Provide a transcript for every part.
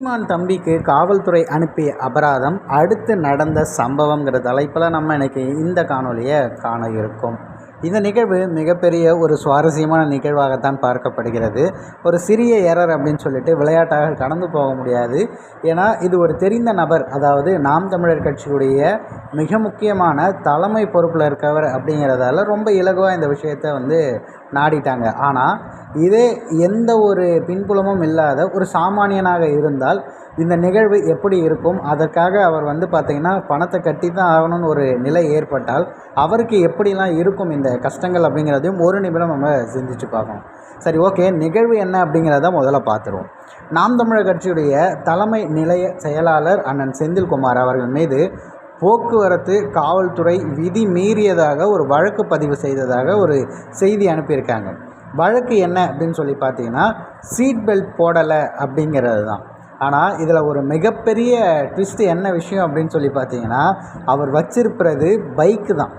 சீமான் தம்பிக்கு காவல்துறை அனுப்பிய அபராதம் அடுத்து நடந்த சம்பவங்கிற தலைப்பில் நம்ம இன்னைக்கு இந்த காணொலியை காண இருக்கோம். இந்த நிகழ்வு மிகப்பெரிய ஒரு சுவாரஸ்யமான நிகழ்வாகத்தான் பார்க்கப்படுகிறது. ஒரு சிறிய எரர் அப்படின்னு சொல்லிட்டு விளையாட்டாக கடந்து போக முடியாது. ஏன்னா இது ஒரு தெரிந்த நபர் அதாவது நாம் தமிழர் கட்சியுடைய மிக முக்கியமான தலைமை பொறுப்பில் இருக்கவர் அப்படிங்கிறதால ரொம்ப இலகுவாக இந்த விஷயத்தை வந்து நாடிட்டாங்க. ஆனால் இதே எந்த ஒரு பின்புலமும் இல்லாத ஒரு சாமானியனாக இருந்தால் இந்த நிகழ்வு எப்படி இருக்கும்? அதற்காக அவர் வந்து பார்த்திங்கன்னா பணத்தை கட்டி தான் ஆகணும்னு ஒரு நிலை ஏற்பட்டால் அவருக்கு எப்படிலாம் இருக்கும் இந்த கஷ்டங்கள் அப்படிங்கிறதையும் ஒரு நிமிடம் நம்ம சிந்திச்சு பார்க்கணும். சரி ஓகே. நிகழ்வு என்ன அப்படிங்கிறத முதல்ல பார்த்துருவோம். நாம் தமிழர் கட்சியுடைய தலைமை நிலைய செயலாளர் அண்ணன் செந்தில்குமார் அவர்கள் மீது போக்குவரத்து காவல்துறை விதி மீறியதாக ஒரு வழக்கு பதிவு செய்ததாக ஒரு செய்தி அனுப்பியிருக்காங்க. வழக்கு என்ன அப்படின்னு சொல்லி பார்த்தீங்கன்னா சீட் பெல்ட் போடலை அப்படிங்கிறது தான். ஆனால் இதில் ஒரு மிகப்பெரிய ட்விஸ்ட்டு என்ன விஷயம் அப்படின்னு சொல்லி பார்த்தீங்கன்னா அவர் வச்சிருக்கிறது பைக்கு தான்.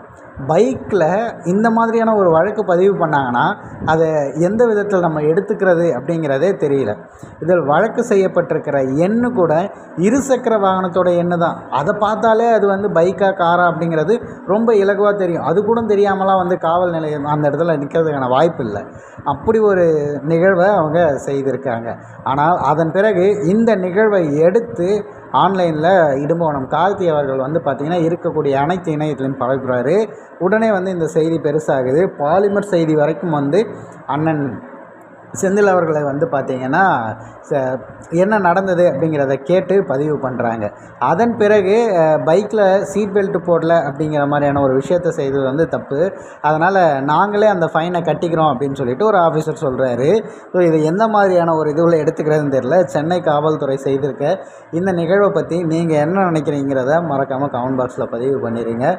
பைக்கில் இந்த மாதிரியான ஒரு வழக்கு பதிவு பண்ணாங்கன்னா அதை எந்த விதத்தில் நம்ம எடுத்துக்கிறது அப்படிங்கிறதே தெரியல. இதில் வழக்கு செய்யப்பட்டிருக்கிற எண்ணு கூட இருசக்கர வாகனத்தோட எண்ணு தான். அதை பார்த்தாலே அது வந்து பைக்கா காரா அப்படிங்கிறது ரொம்ப இலகுவாக தெரியும். அது கூட தெரியாமலாம் வந்து காவல் நிலையம் அந்த இடத்துல நிற்கிறதுக்கான வாய்ப்பு இல்லை. அப்படி ஒரு நிகழ்வை அவங்க செய்திருக்காங்க. ஆனால் அதன் பிறகு இந்த நிகழ்வை எடுத்து ஆன்லைனில் இடும்போனம் கார்த்தி அவர்கள் வந்து பார்த்திங்கன்னா இருக்கக்கூடிய அனைத்து இணையத்திலையும் பரப்புகிறாரு உடனே வந்து இந்த செய்தி பெருசாகுது. பாலிமர் செய்தி வரைக்கும் வந்து அண்ணன் செந்தில் அவர்களை வந்து பார்த்திங்கன்னா என்ன நடந்தது அப்படிங்கிறத கேட்டு பதிவு பண்ணுறாங்க அதன் பிறகு பைக்கில் சீட் பெல்ட் போடல அப்படிங்கிற மாதிரியான ஒரு விஷயத்தை செய்தது வந்து தப்பு. அதனால் நாங்களே அந்த ஃபைனை கட்டிக்கிறோம் அப்படின்னு சொல்லிட்டு ஒரு ஆஃபீஸர் சொல்கிறாரு ஸோ இது எந்த மாதிரியான ஒரு இதுவில் எடுத்துக்கிறதுன்னு தெரில சென்னை காவல்துறை செய்திருக்க இந்த நிகழ்வை பற்றி நீங்கள் என்ன நினைக்கிறீங்கிறத மறக்காமல் கமெண்ட் பாக்ஸில் பதிவு பண்ணிடுங்க